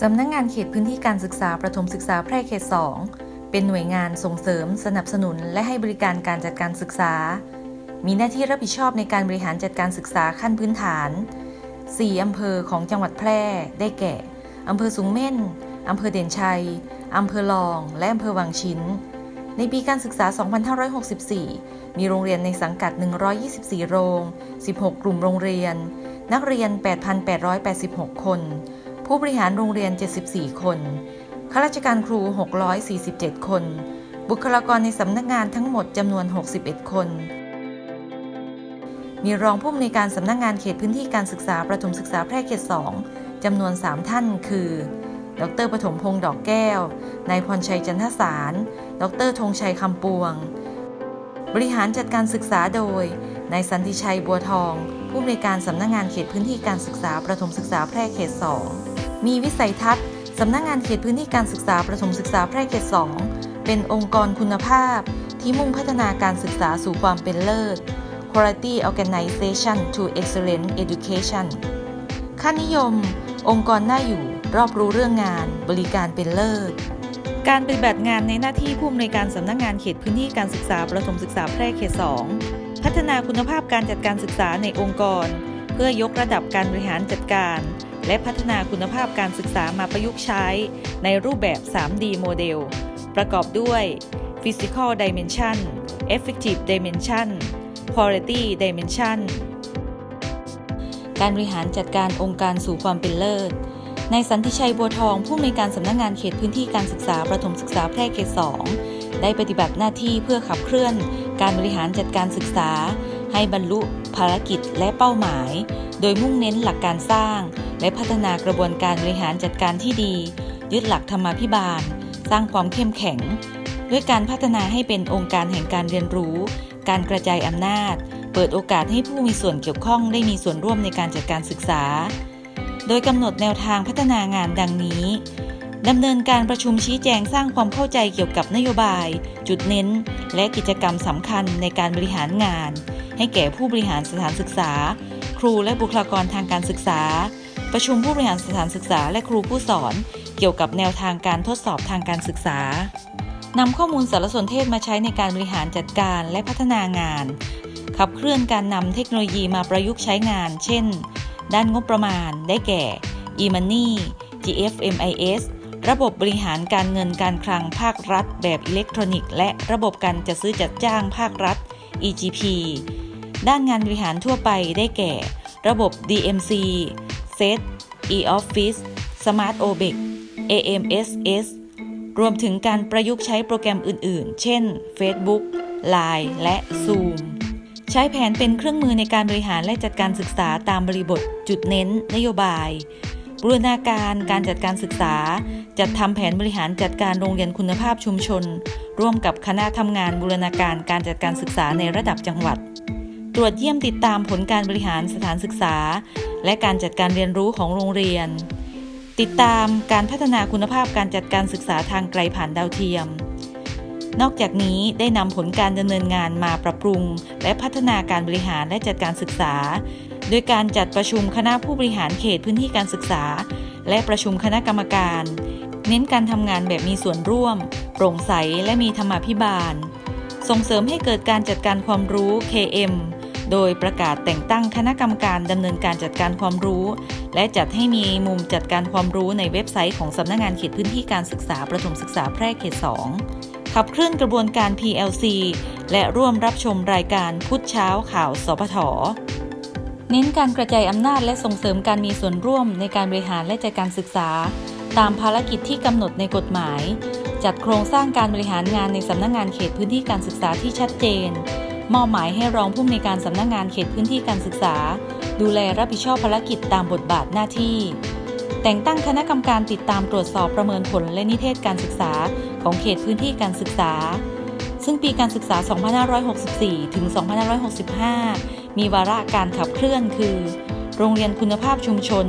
สำนักงงานเขตพื้นที่การศึกษาประถมศึกษาแพร่เขต 2 เป็นหน่วยงานส่งเสริม สนับสนุน และให้บริการการจัดการศึกษา มีหน้าที่รับผิดชอบในการบริหารจัดการศึกษาขั้นพื้นฐาน 4 อำเภอของจังหวัดแพร่ ได้แก่ อำเภอสูงเม่น อำเภอเด่นชัย อำเภอลอง และอำเภอวังชิ้น ในปีการศึกษา 2564 มีโรงเรียนในสังกัด 124 โรง 16 กลุ่มโรงเรียน นักเรียน 8,886 คน ผู้บริหารโรงเรียน 74 คน ข้าราชการครู 647 คน บุคลากรในสำนักงานทั้งหมดจำนวน 61 คน มีรองผู้อำนวยการสำนักงานเขตพื้นที่การศึกษาประถมศึกษาแพร่เขต 2จำนวน 3 ท่าน คือ ดรปฐมพงษ์ดอกแก้ว นายพรชัยจันทสาร ดรธงชัยคำปวง บริหารจัดการศึกษาโดย นายสันติชัยบัวทองผู้อำนวยการสำนักงานเขตพื้นที่การศึกษาประถมศึกษาแพร่เขต 2 มีวิสัยทัศน์สำนักงานเขตพื้นที่การศึกษาประถมศึกษาแพร่เขต 2 เป็นองค์กรคุณภาพ ที่มุ่งพัฒนาการศึกษาสู่ความเป็นเลิศ Quality Organization to Excellent Education ค่านิยม องค์กรน่าอยู่รอบรู้เรื่องงาน บริการเป็นเลิศ การปฏิบัติงานในหน้าที่ผู้อำนวยการสำนักงานเขตพื้นที่การศึกษาประถมศึกษาแพร่เขต 2 พัฒนาคุณภาพการจัดการศึกษาในองค์กร เพื่อยกระดับการบริหารจัดการ และพัฒนาคุณภาพการศึกษามาประยุกต์ใช้ในรูปแบบ 3D โมเดล ประกอบด้วย Physical Dimension Effective Dimension Quality Dimension การบริหารจัดการองค์การสู่ความเป็นเลิศในสันติชัยบัวทองผู้อำนวยการสำนักงงานเขตพื้นที่การศึกษาประถมศึกษาแพร่เขต 2 ได้ปฏิบัติหน้าที่เพื่อขับเคลื่อน การบริหารจัดการศึกษา ให้บรรลุภารกิจและเป้าหมาย โดยมุ่งเน้นหลักการสร้าง และพัฒนากระบวนการบริหารจัดการที่ดี ยึดหลักธรรมาภิบาล สร้างความเข้มแข็ง ด้วยการพัฒนาให้เป็นองค์การแห่งการเรียนรู้ การกระจายอำนาจ เปิดโอกาสให้ผู้มีส่วนเกี่ยวข้องได้มีส่วนร่วมในการจัดการศึกษา โดยกำหนดแนวทางพัฒนางานดังนี้ดำเนินการประชุมชี้แจงสร้างความเข้าใจเกี่ยวกับนโยบาย จุดเน้น และกิจกรรมสำคัญในการบริหารงาน ให้แก่ผู้บริหารสถานศึกษา ครูและบุคลากรทางการศึกษา ประชุมผู้บริหารสถานศึกษาและครูผู้สอน เกี่ยวกับแนวทางการทดสอบทางการศึกษานำข้อมูลสารสนเทศมาใช้ในการบริหารจัดการและพัฒนางาน ขับเคลื่อนการนำเทคโนโลยีมาประยุกต์ใช้งาน เช่น ด้านงบประมาณ ได้แก่ e-money GFMIS ระบบบริหารการเงินการคลังภาครัฐ แบบอิเล็กทรอนิกส์และระบบการจัดซื้อจัดจ้างภาครัฐ EGP ด้านงานบริหารทั่วไปได้แก่ ระบบ DMC SET e-office Smart OBEC AMSS รวมถึงการประยุกต์ใช้โปรแกรมอื่น ๆ เช่น Facebook Line และ Zoom ใช้แผนเป็นเครื่องมือในการบริหารและจัดการศึกษาตามบริบท จุดเน้น นโยบาย บูรณาการการจัดการศึกษา จัดทำแผนบริหารจัดการโรงเรียนคุณภาพชุมชน ร่วมกับคณะทำงานบูรณาการการจัดการศึกษาในระดับจังหวัด ตรวจเยี่ยมติดตามผลการบริหารสถานศึกษา และการจัดการเรียนรู้ของโรงเรียน ติดตามการพัฒนาคุณภาพการจัดการศึกษาทางไกลผ่านดาวเทียม นอกจากนี้ได้นำผลการดำเนินงานมาปรับปรุง และพัฒนาการบริหารและจัดการศึกษา โดยการจัดประชุมคณะผู้บริหารเขตพื้นที่การศึกษา และประชุมคณะกรรมการ เน้นการทำงานแบบมีส่วนร่วม โปร่งใสและมีธรรมาภิบาลส่งเสริมให้เกิดการจัดการความรู้ KM โดยประกาศแต่งตั้งคณะกรรมการดำเนินการจัดการความรู้ และจัดให้มีมุมจัดการความรู้ในเว็บไซต์ของสำนักงงานเขตพื้นที่การศึกษาประถมศึกษาแพร่เขต 2 ขับเคลื่อนกระบวนการ PLC และร่วมรับชมรายการพุธเช้าข่าวสพทเน้นการกระจายอำนาจและส่งเสริมการมีส่วนร่วมในการบริหารและจัดการศึกษา ตามภารกิจที่กำหนดในกฎหมาย จัดโครงสร้างการบริหารงานในสำนักงงานเขตพื้นที่การศึกษาที่ชัดเจน มอบหมายให้รองผู้อำนวยการสำนักงงานเขตพื้นที่การศึกษา ดูแลรับผิดชอบภารกิจตามบทบาทหน้าที่ แต่งตั้งคณะกรรมการติดตามตรวจสอบประเมินผลและนิเทศการศึกษาของเขตพื้นที่การศึกษา ซึ่งปีการศึกษา 2564 ถึง 2565 มีวาระการขับเคลื่อนคือ โรงเรียนคุณภาพชุมชน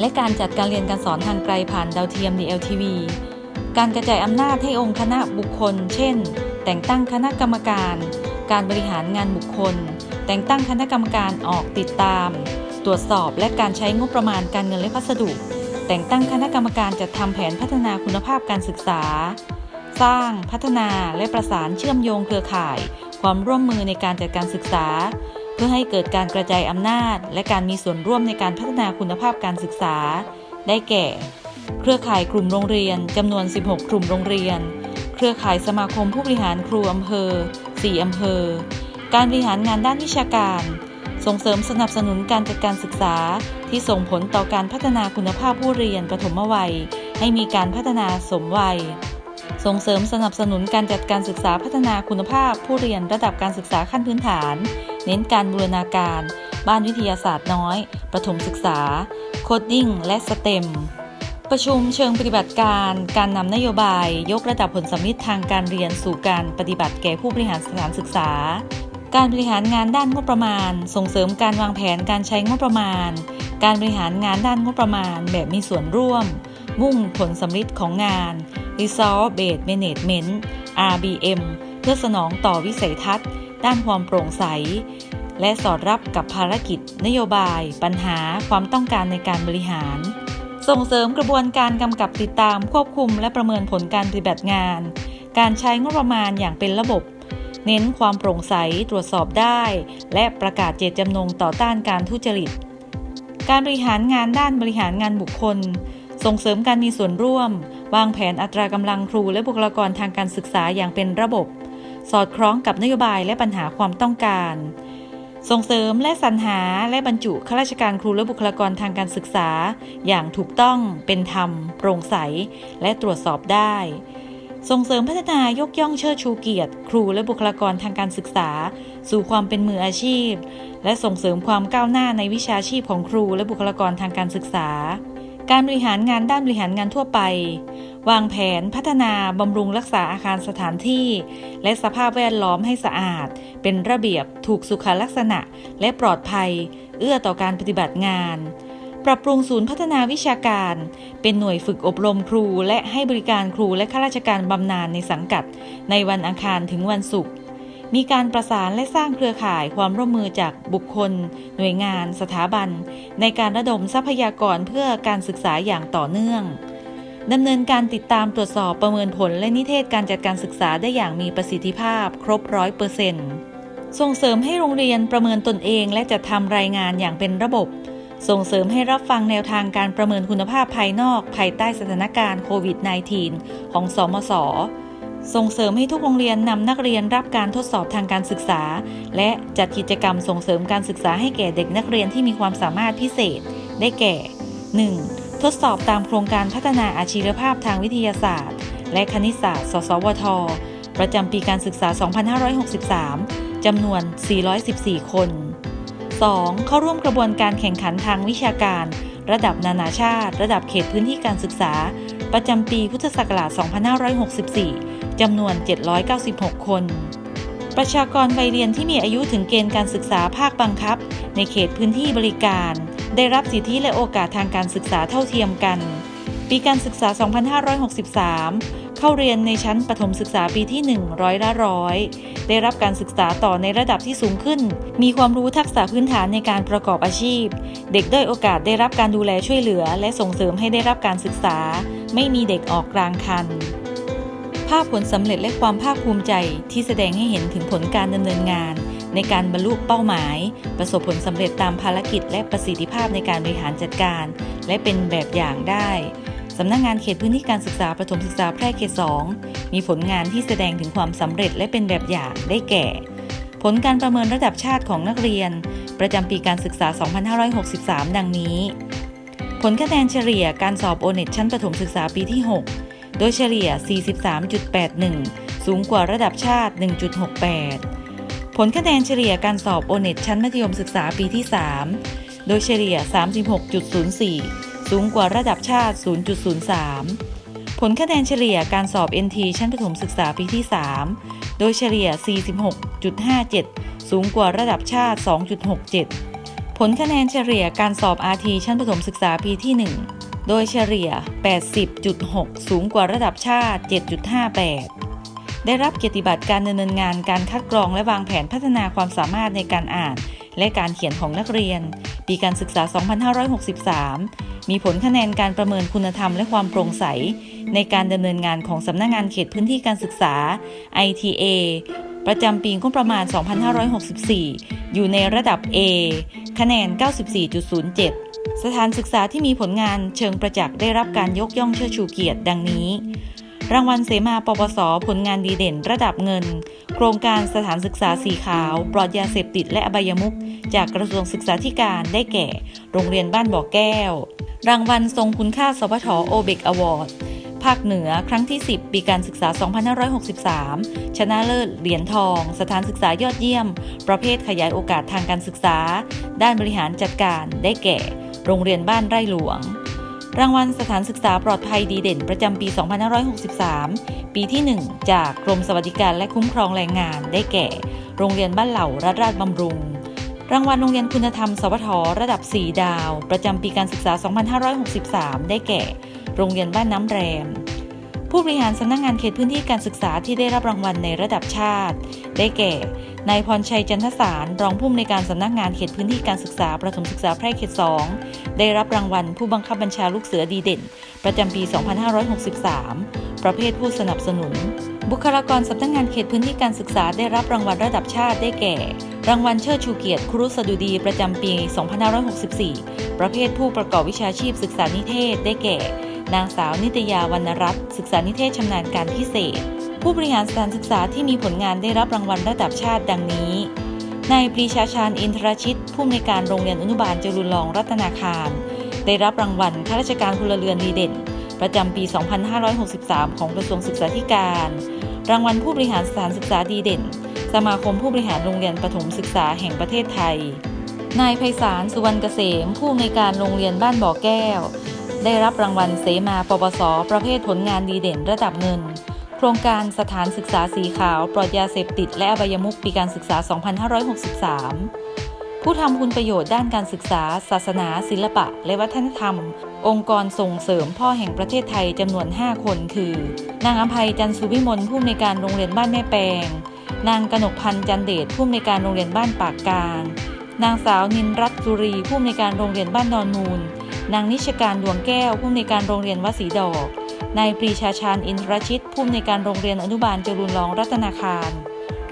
และการจัดการเรียนการสอนทางไกลผ่านดาวเทียม DLTV การกระจายอำนาจให้องค์คณะบุคคล เช่น แต่งตั้งคณะกรรมการ การบริหารงานบุคคล แต่งตั้งคณะกรรมการออกติดตาม ตรวจสอบและการใช้งบประมาณการเงินและพัสดุ แต่งตั้งคณะกรรมการจัดทำแผนพัฒนาคุณภาพการศึกษา สร้างพัฒนาและประสานเชื่อมโยงเครือข่าย ความร่วมมือในการจัดการศึกษา เพื่อให้เกิดการกระจายอำนาจ และการมีส่วนร่วมในการพัฒนาคุณภาพการศึกษา ได้แก่ เครือข่ายกลุ่มโรงเรียนจำนวน 16 กลุ่มโรงเรียน เครือข่ายสมาคมผู้บริหารครูอำเภอ 4 อำเภอ การบริหารงานด้านวิชาการ ส่งเสริมสนับสนุนการจัดการศึกษา ที่ส่งผลต่อการพัฒนาคุณภาพผู้เรียนประถมวัย ให้มีการพัฒนาสมวัย ส่งเสริมสนับสนุนการจัดการศึกษาพัฒนาคุณภาพผู้เรียนระดับการศึกษาขั้นพื้นฐาน เน้นการบูรณาการ บ้านวิทยาศาสตร์น้อย ประถมศึกษา โคดดิ้ง และสเต็ม ประชุมเชิงปฏิบัติการการนำนโยบาย ยกระดับผลสัมฤทธิ์ทางการเรียนสู่การปฏิบัติแก่ผู้บริหารสถานศึกษา การบริหารงานด้านงบประมาณ ส่งเสริมการวางแผนการใช้งบประมาณ การบริหารงานด้านงบประมาณ แบบมีส่วนร่วม มุ่งผลสำฤทธิ์ของงาน Resource Based Management RBM เพื่อสนองต่อวิสัยทัศน์ ด้านความโปร่งใส และสอดรับกับภารกิจ นโยบาย ปัญหา ความต้องการในการบริหาร ส่งเสริมกระบวนการกำกับติดตามควบคุมและประเมินผลการปฏิบัติงาน การใช้งบประมาณอย่างเป็นระบบ เน้นความโปร่งใสตรวจสอบได้ และประกาศเจตจำนงต่อต้านการทุจริต การบริหารงานด้านบริหารงานบุคคล ส่งเสริมการมีส่วนร่วม วางแผนอัตรากำลังครูและบุคลากรทางการศึกษาอย่างเป็นระบบ สอดคล้องกับนโยบายและปัญหาความต้องการ ส่งเสริมและสรรหาและบรรจุข้าราชการครูและบุคลากรทางการศึกษา อย่างถูกต้องเป็นธรรม โปร่งใส และตรวจสอบได้ ส่งเสริมพัฒนายกย่องเชิดชูเกียรติ ครูและบุคลากรทางการศึกษา สู่ความเป็นมืออาชีพ และส่งเสริมความก้าวหน้าในวิชาชีพของครูและบุคลากรทางการศึกษา การบริหารงานด้านบริหารงานทั่วไป วางแผนพัฒนาบำรุงรักษาอาคารสถานที่ และสภาพแวดล้อมให้สะอาด เป็นระเบียบถูกสุขลักษณะ และปลอดภัย เอื้อต่อการปฏิบัติงาน ปรับปรุงศูนย์พัฒนาวิชาการ เป็นหน่วยฝึกอบรมครู และให้บริการครูและข้าราชการบำนาญในสังกัด ในวันอังคารถึงวันศุกร์มีการประสานและสร้างเครือข่ายความร่วมมือจากบุคคล หน่วยงาน สถาบัน ในการระดมทรัพยากรเพื่อการศึกษาอย่างต่อเนื่อง ดำเนินการติดตามตรวจสอบประเมินผลและนิเทศการจัดการศึกษาได้อย่างมีประสิทธิภาพครบร้อยเปอร์เซ็นต์ส่งเสริมให้โรงเรียนประเมินตนเองและจัดทำรายงานอย่างเป็นระบบ ส่งเสริมให้รับฟังแนวทางการประเมินคุณภาพภายนอกภายใต้สถานการณ์โควิด -19 ของสมศส่งเสริมให้ทุกโรงเรียนนำนักเรียนรับการทดสอบทางการศึกษา และจัดกิจกรรมส่งเสริมการศึกษาให้แก่เด็กนักเรียนที่มีความสามารถพิเศษ ได้แก่ 1. ทดสอบตามโครงการพัฒนาอาชีวภาพทางวิทยาศาสตร์ และคณิตศาสตร์ สสวท ประจำปีการศึกษา 2563 จำนวน 414 คน 2. เข้าร่วมกระบวนการแข่งขันทางวิชาการ ระดับนานาชาติ ระดับเขตพื้นที่การศึกษา ประจำปีพุทธศักราช 2564 จำนวน 796 คน ประชากรวัยเรียนที่มีอายุถึงเกณฑ์การศึกษาภาคบังคับ ในเขตพื้นที่บริการ ได้รับสิทธิและโอกาสทางการศึกษาเท่าเทียมกัน ปีการศึกษา 2563 เข้าเรียนในชั้นประถมศึกษาปีที่ 1 ร้อยละร้อย ได้รับการศึกษาต่อในระดับที่สูงขึ้น มีความรู้ทักษะพื้นฐานในการประกอบอาชีพ เด็กด้อยโอกาสได้รับการดูแลช่วยเหลือ และส่งเสริมให้ได้รับการศึกษา ไม่มีเด็กออกกลางคันภาพผลสำเร็จและความภาคภูมิใจที่แสดงให้เห็นถึงผลการดำเนินงาน ในการบรรลุเป้าหมาย ประสบผลสำเร็จตามภารกิจ และประสิทธิภาพในการบริหารจัดการ และเป็นแบบอย่างได้สำนักงงานเขตพื้นที่การศึกษาประถมศึกษาแพร่เขต 2 มีผลงานที่แสดงถึงความสำเร็จและเป็นแบบอย่างได้แก่ ผลการประเมินระดับชาติของนักเรียน ประจำปีการศึกษา 2563 ดังนี้ ผลคะแนนเฉลี่ยการสอบโอเน็ตชั้นประถมศึกษาปีที่ 6 โดยเฉลี่ย 43.81 สูงกว่าระดับชาติ 1.68 ผลคะแนนเฉลี่ยการสอบโอเน็ตชั้นมัธยมศึกษาปีที่ 3 โดยเฉลี่ย 36.04 สูงกว่าระดับชาติ 0.03 ผลคะแนนเฉลี่ยการสอบ NT ชั้นประถมศึกษาปีที่ 3 โดยเฉลี่ย 46.57 สูงกว่าระดับชาติ 2.67 ผลคะแนนเฉลี่ยการสอบ RT ชั้นประถมศึกษาปีที่ 1 โดยเฉลี่ย 80.6 สูงกว่าระดับชาติ 7.58 ได้รับเกียรติบัตรการดำเนินงานการคัดกรองและวางแผนพัฒนาความสามารถในการอ่าน และการเขียนของนักเรียน ปีการศึกษา 2563 มีผลคะแนนการประเมินคุณธรรมและความโปร่งใส ในการดำเนินงานของสำนักงงานเขตพื้นที่การศึกษา ITA ประจำปีงบประมาณ 2564 อยู่ในระดับ A คะแนน 94.07 สถานศึกษาที่มีผลงานเชิงประจักษ์ได้รับการยกย่องเชิดชูเกียรติดังนี้ รางวัลเสมาปปส ผลงานดีเด่นระดับเงิน โครงการสถานศึกษาสีขาว ปลอดยาเสพติดและอบายมุขจากกระทรวงศึกษาธิการได้แก่ โรงเรียนบ้านบ่อแก้ว รางวัลทรงคุณค่าสพทโอเบกอวอร์ดภาคเหนือครั้งที่ 10 ปีการศึกษา 2563 ชนะเลิศเหรียญทอง สถานศึกษายอดเยี่ยม ประเภทขยายโอกาสทางการศึกษา ด้านบริหารจัดการได้แก่ โรงเรียนบ้านไร่หลวง รางวัลสถานศึกษาปลอดภัยดีเด่นประจำปี 2563 ปีที่ 1 จากกรมสวัสดิการและคุ้มครองแรงงานได้แก่ โรงเรียนบ้านเหล่ารัฐราชบำรุง รางวัลโรงเรียนคุณธรรม สวทระดับ 4 ดาว ประจำปีการศึกษา 2563 ได้แก่ โรงเรียนบ้านน้ำแรม ผู้บริหารสำนักงงานเขตพื้นที่การศึกษาที่ได้รับรางวัลในระดับชาติ ได้แก่ นายพรชัยจันทสาร รองผู้อำนวยการสำนักงานเขตพื้นที่การศึกษา ประถมศึกษาแพร่เขต 2 ได้รับรางวัลผู้บังคับบัญชาลูกเสือดีเด่น ประจำปี 2563 ประเภทผู้สนับสนุน บุคลากรสำนักงานเขตพื้นที่การศึกษาได้รับรางวัลระดับชาติได้แก่ รางวัลเชิดชูเกียรติครุสดุดีประจำปี 2564 ประเภทผู้ประกอบวิชาชีพศึกษานิเทศได้แก่ นางสาวนิตยาวรรณรัตน์ศึกษานิเทศชำนาญการพิเศษ ผู้บริหารสถานศึกษาที่มีผลงานได้รับรางวัลระดับชาติดังนี้ นายปรีชาชาญอินทรชิต ผู้อำนวยการโรงเรียนอนุบาลจรุนรองรัตนาคาร ได้รับรางวัลข้าราชการพลเรือนดีเด่น ประจำปี 2563 ของกระทรวงศึกษาธิการ รางวัลผู้บริหารสถานศึกษาดีเด่น สมาคมผู้บริหารโรงเรียนประถมศึกษาแห่งประเทศไทย นายไพศาลสุวรรณเกษม ผู้อำนวยการโรงเรียนบ้านบ่อแก้ว ได้รับรางวัลเสมาปปส ประเภทผลงานดีเด่นระดับเงิน โครงการสถานศึกษาสีขาว ปลอดยาเสพติด และอบายมุขปีการศึกษา 2563 ผู้ทำคุณประโยชน์ด้านการศึกษา ศาสนา ศิลปะ และวัฒนธรรม องค์กรส่งเสริมพ่อแห่งประเทศไทยจำนวน 5 คน คือ นางอภัยจันทร์สุวิมลผู้อำนวยการโรงเรียนบ้านแม่แปง นางกนกพันธ์จันเดชผู้อำนวยการโรงเรียนบ้านปากกลาง นางสาวนินรัตน์จุรีผู้อำนวยการโรงเรียนบ้านดอนมูลนางนิชการดวงแก้วผู้อำนวยการโรงเรียนวัดศรีดอก นายปรีชาชาญอินทรชิตผู้อำนวยการโรงเรียนอนุบาลจรุนรองรัตนาคาร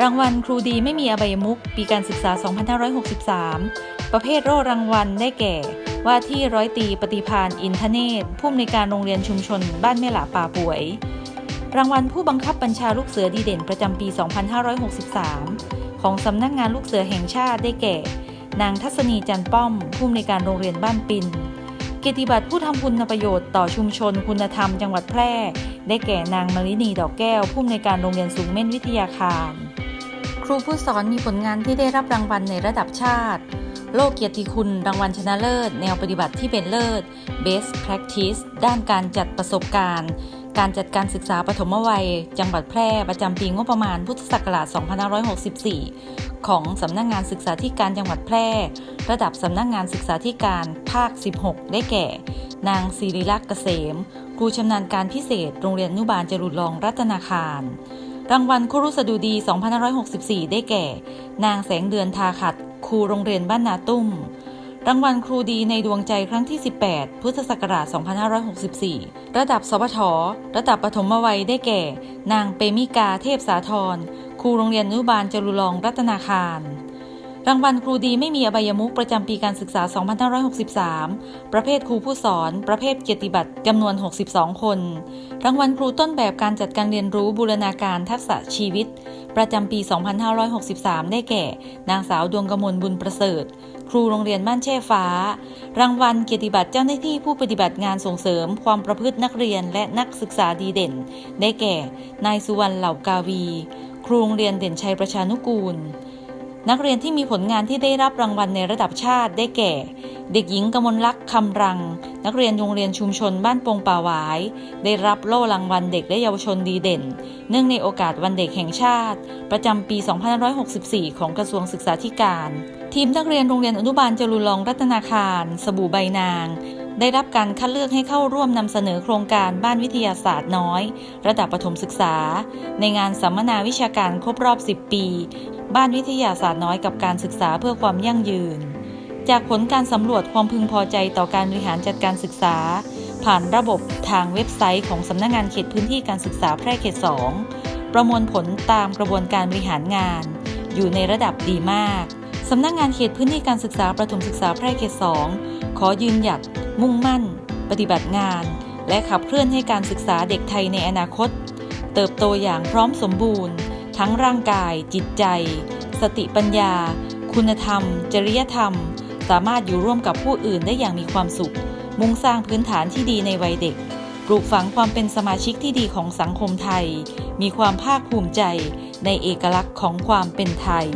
รางวัลครูดีไม่มีอบายมุขปีการศึกษา 2563 ประเภทโล่รางวัลได้แก่ ว่าที่ร้อยตีปฏิพานอินทเนศผู้อำนวยการโรงเรียนชุมชน บ้านแม่หลาป่าป่วย รางวัลผู้บังคับบัญชาลูกเสือดีเด่นประจำปี 2563 ของสำนักงานลูกเสือแห่งชาติได้แก่ นางทัศนีจันป้อมผู้อำนวยการโรงเรียนบ้านปิน เกียรติบัตรผู้ทำคุณประโยชน์ต่อชุมชนคุณธรรมจังหวัดแพร่ ได้แก่นางมารินีดอกแก้วผู้อำนวยการโรงเรียนสูงเม่นวิทยาคาร ครูผู้สอนมีผลงานที่ได้รับรางวัลในระดับชาติ โลกเกียรติคุณรางวัลชนะเลิศ แนวปฏิบัติที่เป็นเลิศ Best Practice ด้านการจัดประสบการณ์ การจัดการศึกษาปฐมวัย จังหวัดแพร่ประจำปีงบประมาณพุทธศักราช 2564 ของสำนักงงานศึกษาธิการจังหวัดแพร่ ระดับสำนักงงานศึกษาธิการภาค 16 ได้แก่ นางศิริลักษ์เกษมครูชำนาญการพิเศษ โรงเรียนนุบาลจรุรองรัตนาคาร รางวัลครุสดุดี 2564 ได้แก่ นางแสงเดือนทาขัดครูโรงเรียนบ้านนาตุ้ม รางวัลครูดีในดวงใจครั้งที่ 18 พุทธศักราช 2564 ระดับสวท ระดับปฐมวัยได้แก่ นางเปมิกาเทพสาธร ครูโรงเรียนอนุบาลจรุรองรัตนาคาร รางวัลครูดีไม่มีอบายมุขประจำปีการศึกษา 2563 ประเภทครูผู้สอน ประเภทเกียรติบัตรจำนวน 62 คน รางวัลครูต้นแบบการจัดการเรียนรู้บูรณาการทักษะชีวิต ประจำปี 2563 ได้แก่ นางสาวดวงกมลบุญประเสริฐ ครูโรงเรียนบ้านแช่ฟ้า รางวัลเกียรติบัตรเจ้าหน้าที่ผู้ปฏิบัติงานส่งเสริมความประพฤตินักเรียนและนักศึกษาดีเด่น ได้แก่ นายสุวรรณเหล่ากาวี ครูโรงเรียนเด่นชัยประชานุกูล นักเรียนที่มีผลงานที่ได้รับรางวัลในระดับชาติได้แก่ เด็กหญิงกมลลักษ์คำรัง นักเรียนโรงเรียนชุมชนบ้านปงป่าหวาย ได้รับโล่รางวัลเด็กและเยาวชนดีเด่น เนื่องในโอกาสวันเด็กแห่งชาติ ประจำปี 2564 ของกระทรวงศึกษาธิการ ทีมนักเรียนโรงเรียนอนุบาลจรุรองรัตนาคาร สบู่ใบนาง ได้รับการคัดเลือกให้เข้าร่วมนำเสนอโครงการบ้านวิทยาศาสตร์น้อย ระดับประถมศึกษา ในงานสัมมนาวิชาการครบรอบ 10 ปี บ้านวิทยาศาสตร์น้อยกับการศึกษาเพื่อความยั่งยืน จากผลการสำรวจความพึงพอใจต่อการบริหารจัดการศึกษา ผ่านระบบทางเว็บไซต์ของสำนักงงานเขตพื้นที่การศึกษาแพร่เขต 2 ประมวลผลตามกระบวนการบริหารงาน อยู่ในระดับดีมาก สำนักงงานเขตพื้นที่การศึกษาประถมศึกษาแพร่เขต 2 ขอยืนหยัด มุ่งมั่น ปฏิบัติงาน และขับเคลื่อนให้การศึกษาเด็กไทยในอนาคต เติบโตอย่างพร้อมสมบูรณ์ ทั้งร่างกาย จิตใจ สติปัญญา คุณธรรม จริยธรรม สามารถอยู่ร่วมกับผู้อื่นได้อย่างมีความสุข มุ่งสร้างพื้นฐานที่ดีในวัยเด็กปลูกฝังความเป็นสมาชิกที่ดีของสังคมไทย มีความภาคภูมิใจในเอกลักษณ์ของความเป็นไทย